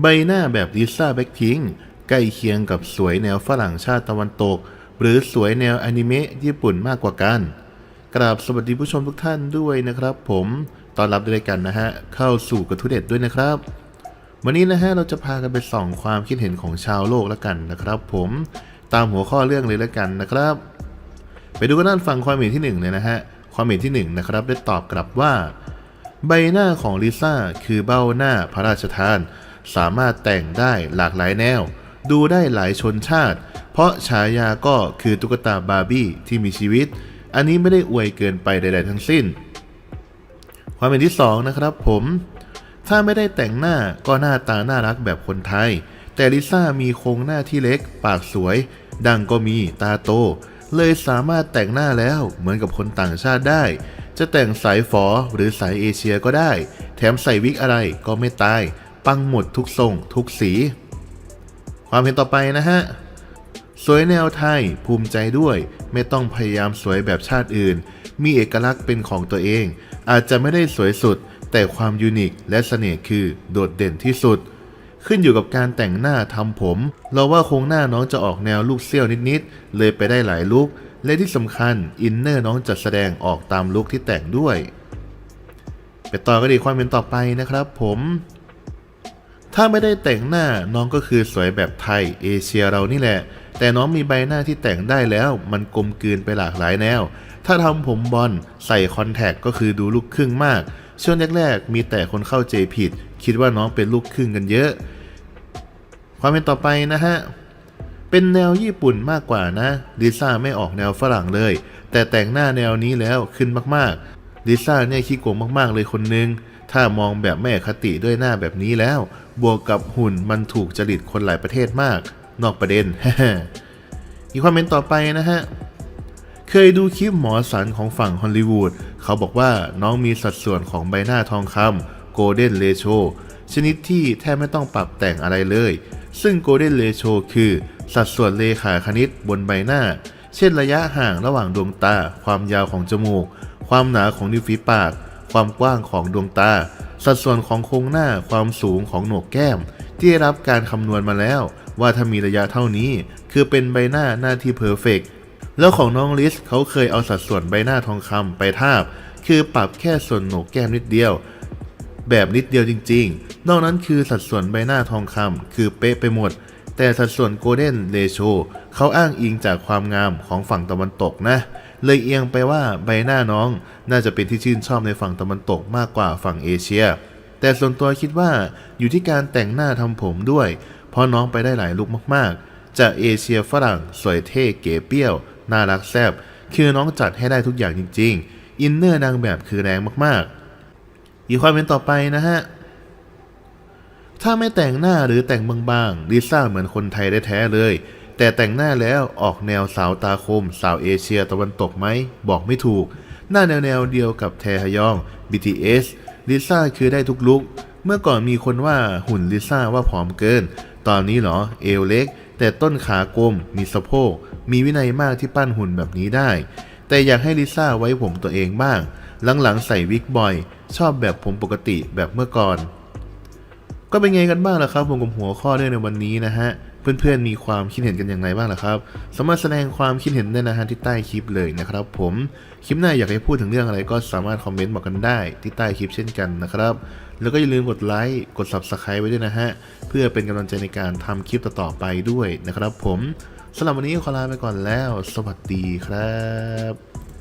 ใบหน้าแบบลิซ่าแบ็คพิงค์ใกล้เคียงกับสวยแนวฝรั่งชาติตะวันตก หรือสวยแนวอนิเมะญี่ปุ่นมากกว่ากัน กราบสวัสดีผู้ชมทุกท่านด้วยนะครับ ผมตอนรับด้วยกันนะฮะ เข้าสู่กระทุเด็ดด้วยนะครับ วันนี้นะฮะเราจะพากันไปส่องความคิดเห็นของชาวโลกแล้วกันนะครับ ผมตามหัวข้อเรื่องเลยแล้วกันนะครับ ไปดูกันด้านฝั่งความเห็นที่หนึ่งเลยนะฮะความเห็นที่หนึ่งนะครับ ได้ตอบกลับว่า ใบหน้าของลิซ่าคือเบ้าหน้าพระราชทาน สามารถแต่งได้หลากหลายแนว ดูได้หลายชนชาติ เพราะฉายาก็คือตุ๊กตาบาร์บี้ที่มีชีวิต อันนี้ไม่ได้อวยเกินไปใด ๆ ทั้งสิ้น ความเห็นที่สองนะครับผม ถ้าไม่ได้แต่งหน้าก็หน้าตาน่ารักแบบคนไทย แต่ลิซ่ามีโครงหน้าที่เล็ก ปากสวย ดังก็มีตาโต เลยสามารถแต่งหน้าแล้วเหมือนกับคนต่างชาติได้จะแต่งสายฝอหรือสายเอเชียก็ได้ แถมใส่วิกอะไรก็ไม่ตาย ปังหมดทุกทรงทุกสี ความเห็นต่อไปนะฮะ สวยแนวไทยภูมิใจด้วย ไม่ต้องพยายามสวยแบบชาติอื่น มีเอกลักษณ์เป็นของตัวเอง อาจจะไม่ได้สวยสุด แต่ความยูนิคและเสน่ห์คือโดดเด่นที่สุด ขึ้นอยู่กับการแต่งหน้าทำผม เราว่าโครงหน้าน้องจะออกแนวลูกเซี่ยวนิดๆ เลยไปได้หลายลุคและที่สำคัญอินเนอร์น้องจะแสดงออกตามลุคที่แต่งด้วย ไปต่อก็ดีความเป็นต่อไปนะครับผม ถ้าไม่ได้แต่งหน้าน้องก็คือสวยแบบไทยเอเชียเรานี่แหละ แต่น้องมีใบหน้าที่แต่งได้แล้ว มันกลมกลืนไปหลากหลายแนว ถ้าทำผมบอลใส่คอนแทคก็คือดูลูกครึ่งมาก ช่วงแรกๆมีแต่คนเข้าใจผิด คิดว่าน้องเป็นลูกครึ่งกันเยอะ ความเป็นต่อไปนะฮะ เป็นแนวญี่ปุ่นมากกว่านะลิซ่าไม่ออกแนวฝรั่งเลย แต่แต่งหน้าแนวนี้แล้วขึ้นมากๆลิซ่าเนี่ยขี้โกงมากๆเลยคนนึง ถ้ามองแบบแม่คติด้วยหน้าแบบนี้แล้ว บวกกับหุ่นมันถูกจริตคนหลายประเทศมาก นอกประเด็น อีกความเป็นต่อไปนะฮะ เคยดูคลิปหมอสันของฝั่งฮอลลีวูด เขาบอกว่าน้องมีสัดส่วนของใบหน้าทองคำ Golden Ratio ชนิดที่แทบไม่ต้องปรับแต่งอะไรเลย ซึ่ง Golden Ratio คือ สัดส่วนเลขาคณิตบนใบหน้า เช่นระยะห่างระหว่างดวงตา ความยาวของจมูก ความหนาของริมฝีปาก ความกว้างของดวงตา สัดส่วนของโครงหน้าความสูงของโหนกแก้ม ที่ได้รับการคำนวณมาแล้ว ว่าถ้ามีระยะเท่านี้ คือเป็นใบหน้าหน้าที่เพอร์เฟกแล้วของน้องลิสเขาเคยเอาสัดส่วนใบหน้าทองคำไปทาบ คือปรับแค่ส่วนโหนกแก้มนิดเดียว แบบนิดเดียวจริง ๆ นอกนั้นคือสัดส่วนใบหน้าทองคำคือเป๊ะไปหมด แต่สัดส่วนโกลเด้นเรโชเขาอ้างอิงจากความงามของฝั่งตะวันตกนะ เลยเอียงไปว่าใบหน้าน้องน่าจะเป็นที่ชื่นชอบในฝั่งตะวันตกมากกว่าฝั่งเอเชีย แต่ส่วนตัวคิดว่าอยู่ที่การแต่งหน้าทำผมด้วย เพราะน้องไปได้หลายลุคมากๆ จากเอเชียฝรั่งสวยเท่เก๋เปรี้ยว น่ารักแซ่บคือน้องจัดให้ได้ทุกอย่างจริง ๆ อินเนอร์นางแบบคือแรงมากๆ อีกความเป็นต่อไปนะฮะถ้าไม่แต่งหน้าหรือแต่งบางๆลิซ่าเหมือนคนไทยได้แท้เลย แต่แต่งหน้าแล้วออกแนวสาวตาคม สาวเอเชียตะวันตกไหม บอกไม่ถูก หน้าแนวๆเดียวกับแทฮยอง BTS ลิซ่าคือได้ทุกลุก เมื่อก่อนมีคนว่าหุ่นลิซ่าว่าผอมเกิน ตอนนี้เหรอเอวเล็ก แต่ต้นขากลม มีสะโพก มีวินัยมากที่ปั้นหุ่นแบบนี้ได้ แต่อยากให้ลิซ่าไว้ผมตัวเองบ้าง หลังๆใส่วิกบ่อย ชอบแบบผมปกติแบบเมื่อก่อน ก็เป็นไงกันบ้างล่ะครับผมกับหัวข้อเรื่องในวันนี้นะฮะ เพื่อนๆ มีความคิดเห็นกันอย่างไรบ้างล่ะครับ สามารถแสดงความคิดเห็นได้นะฮะที่ใต้คลิปเลยนะครับผม คลิปหน้าอยากให้พูดถึงเรื่องอะไรก็สามารถคอมเมนต์บอกกันได้ที่ใต้คลิปเช่นกันนะครับ แล้วก็อย่าลืมกดไลค์ กด Subscribe ไว้ด้วยนะฮะ เพื่อเป็นกำลังใจในการทำคลิปต่อๆไปด้วยนะครับผมสำหรับวันนี้ขอลาไปก่อนแล้ว สวัสดีครับ